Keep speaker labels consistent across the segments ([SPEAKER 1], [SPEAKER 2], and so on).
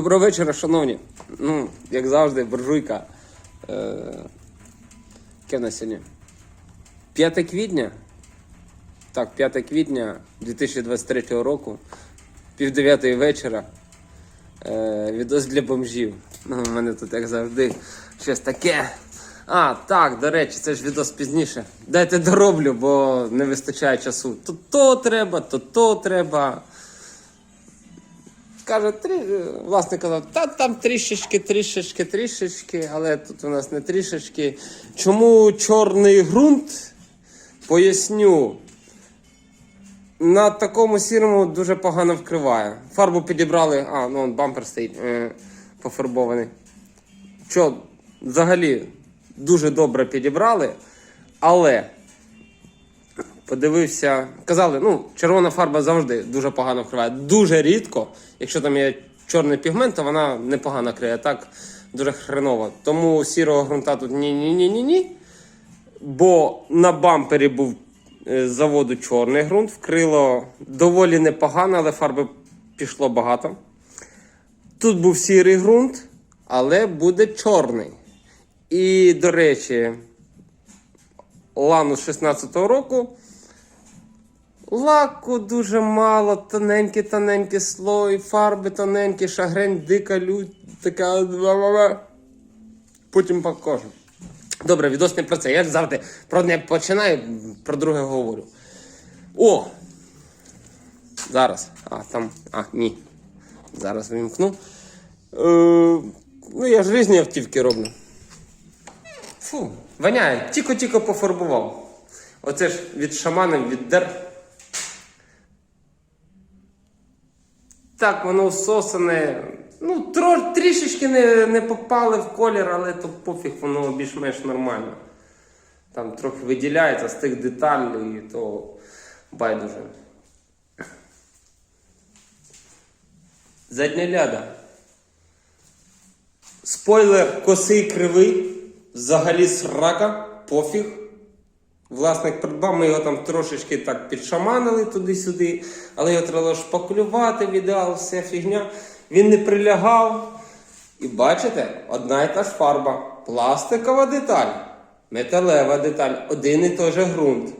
[SPEAKER 1] Доброго вечора, шановні. Ну, як завжди, буржуйка. Е, яке нас сьогодні? 5 квітня. Так, 5 квітня 2023 року, пів дев'ятої вечора. Е, відос для бомжів. Ну, у мене тут, як завжди, щось таке. А, так, до речі, це ж відос пізніше. Дайте дороблю, бо не вистачає часу. То то треба, то то треба. Каже, трі... е, власник казав, та там трішечки, трішечки, трішечки, але тут у нас не трішечки. Чому чорний ґрунт? Поясню. На такому сірому дуже погано вкриває. Фарбу підібрали, а, ну он бампер стоїть е, пофарбований. Що, взагалі, дуже добре підібрали, але подивився. Казали, ну, червона фарба завжди дуже погано вкриває. Дуже рідко. Якщо там є чорний пігмент, то вона непогано криє. Так дуже хреново. Тому сірого ґрунта тут ні-ні-ні-ні-ні. Бо на бампері був е, з заводу чорний ґрунт, вкрило доволі непогано, але фарби пішло багато. Тут був сірий ґрунт, але буде чорний. І, до речі, лану з 16-го року. Лаку дуже мало, тоненький, тоненький слой, фарби тоненькі, шагрень, дика лють, така. Потім покажу. Добре, відос не про це. Я завжди про одне починаю, про друге говорю. О! Зараз. А, там. А, ні. Зараз вимкну. Е, ну, я ж різні автівки роблю. Фу, воняє, тільки-тільки пофарбував. Оце ж від шамана віддер. Так, воно всосане. Ну, тро, трішечки не, не попали в колір, але то пофіг, воно більш-менш нормально. Там трохи виділяється з тих деталей, і то байдуже. Задня ляда. Спойлер косий кривий. Взагалі срака, пофіг. Власник придбав, ми його там трошечки так підшаманили туди-сюди, але його треба шпаклювати в ідеал, вся фігня. Він не прилягав. І бачите, одна і та ж фарба. Пластикова деталь, металева деталь, один і той же ґрунт.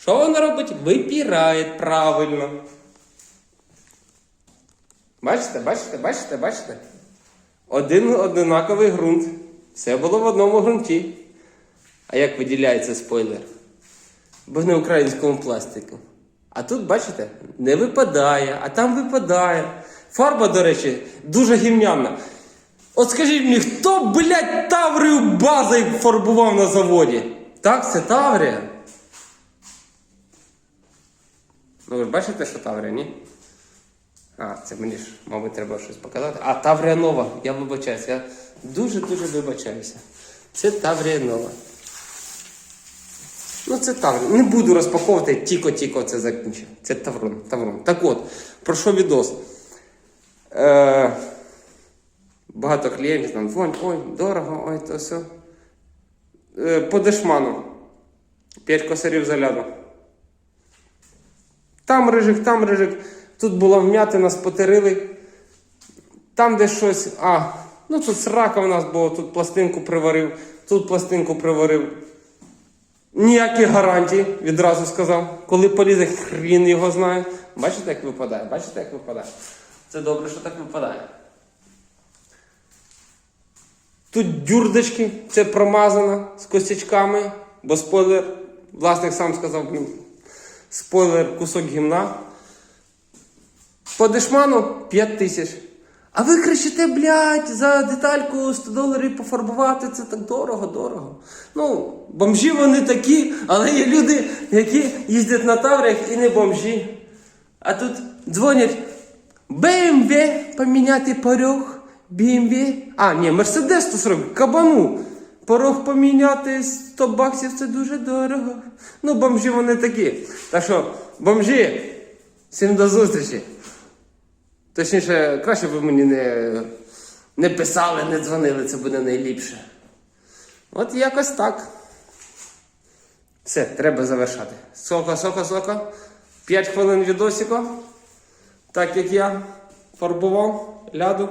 [SPEAKER 1] Що вона робить? Випірає правильно. Бачите, бачите, бачите, бачите? Один одинаковий ґрунт. Все було в одному ґрунті. А як виділяється спойлер? Бо не українському пластику. А тут, бачите, не випадає, а там випадає. Фарба, до речі, дуже гімнянна. От скажіть мені, хто, блядь, Таврію базою фарбував на заводі? Так, це Таврія. Ну ви ж бачите, що Таврія, ні? А, це мені ж, мабуть, треба щось показати. А, Таврія нова, я вибачаюся. Я дуже-дуже вибачаюся. Це Таврія нова. Ну, це Таврон. Не буду розпаковувати, тіко-тіко це закінчив. Це Таврон. Таврон. Так от, про що відос? Е, багато клієнтів там дзвонять, ой, дорого, ой, то все. Е, по дешману. П'ять косарів заляду. Там рижик, там рижик. Тут була вмятина, спотерили. Там де щось. А, ну тут срака у нас було, тут пластинку приварив, тут пластинку приварив. Ніякі гарантії, відразу сказав. Коли полізе, хрін його знає. Бачите, як випадає? Бачите, як випадає? Це добре, що так випадає. Тут дюрдочки, це промазано з костячками, бо спойлер, власник сам сказав, спойлер кусок гімна. По дешману 5 тисяч. А ви кричите, блядь, за детальку 100 доларів пофарбувати, це так дорого, дорого. Ну, бомжі вони такі, але є люди, які їздять на таврях і не бомжі. А тут дзвонять BMW поміняти порог, BMW. А, ні, Mercedes 140, кабану. Порог поміняти 100 баксів це дуже дорого. Ну, бомжі вони такі. Так що, бомжі, всім до зустрічі. Точніше, краще б ви мені не, не писали, не дзвонили, це буде найліпше. От якось так. Все, треба завершати. Соко, соко, соко. 5 хвилин відосіко. Так як я. фарбував ляду.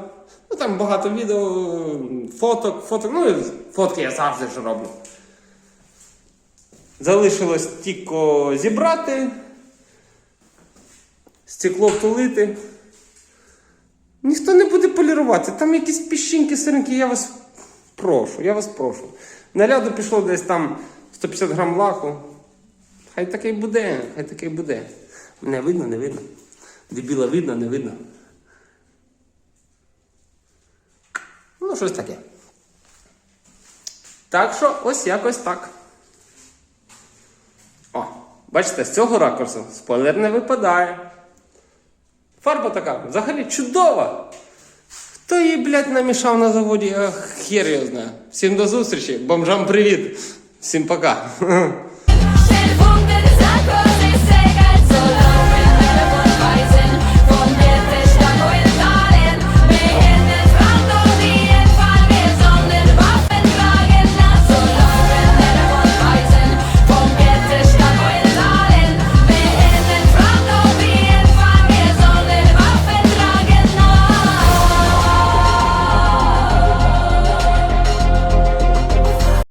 [SPEAKER 1] Ну там багато відео, фоток, фоток. Ну, і фотки я завжди ж роблю. Залишилось тільки зібрати, стекло втулити. Ніхто не буде полірувати. Там якісь піщинки, сиринки, я вас прошу, я вас прошу. На ляду пішло десь там 150 грам лаку. Хай таке буде, хай таке буде. Мене видно, не видно. Дебіла видно, не видно. Ну, щось таке. Так що ось якось так. О, бачите, з цього ракурсу спойлер не випадає. Фарба така взагалі чудова. Хто її, блядь, намішав на заводі? Ах, хер його знає. Всім до зустрічі, бомжам привіт. Всім пока.